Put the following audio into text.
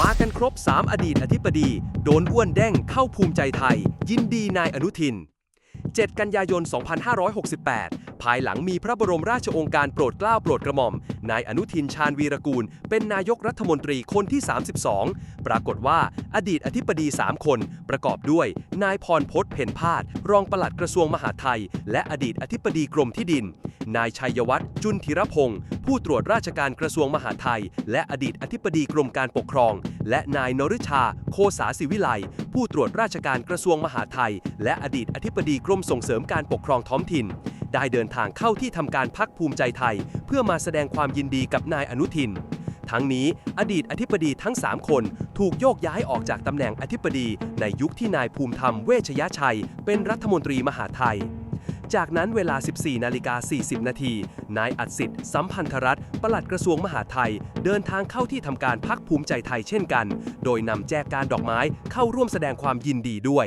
มากันครบ 3 อดีตอธิบดี โดนอ้วนแด้งเข้าภูมิใจไทย ยินดีนายอนุทิน 7 กันยายน 2568 ภายหลังมีพระบรมราชโองการโปรดเกล้าโปรดกระหม่อม นายอนุทินชาญวีรกูล เป็นนายกรัฐมนตรีคนที่ 32 ปรากฏว่าอดีตอธิบดี 3 คน ประกอบด้วย นายพรพศเพ็ญพาดรองปลัดกระทรวงมหาดไทย และอดีตอธิบดีกรมที่ดิน นายชัยวัฒน์จุนธิรพงศ์ผู้ตรวจราชการกระทรวงมหาดไทย และอดีตอธิบดีกรมการปกครอง และนายนฤชา โคสาศิวิไล ผู้ตรวจราชการกระทรวงมหาดไทย และอดีตอธิบดีกรมส่งเสริมการปกครองท้องถิ่น ได้เดินทางเข้าที่ทำการพักภูมิใจไทย เพื่อมาแสดงความยินดีกับนายอนุทิน ทั้งนี้อดีตอธิบดีทั้ง 3 คนถูกโยกย้ายออกจากตำแหน่งอธิบดีในยุคที่นายภูมิธรรมเวชยชัย เป็นรัฐมนตรีมหาไทย จากนั้นเวลา 14 นาฬิกา 40 นาที นายอัดสิทธิ์สัมพันธรัตน์ปลัดกระทรวงมหาดไทย เดินทางเข้าที่ทำการพักภูมิใจไทยเช่นกัน โดยนำแจกันดอกไม้เข้าร่วมแสดงความยินดีด้วย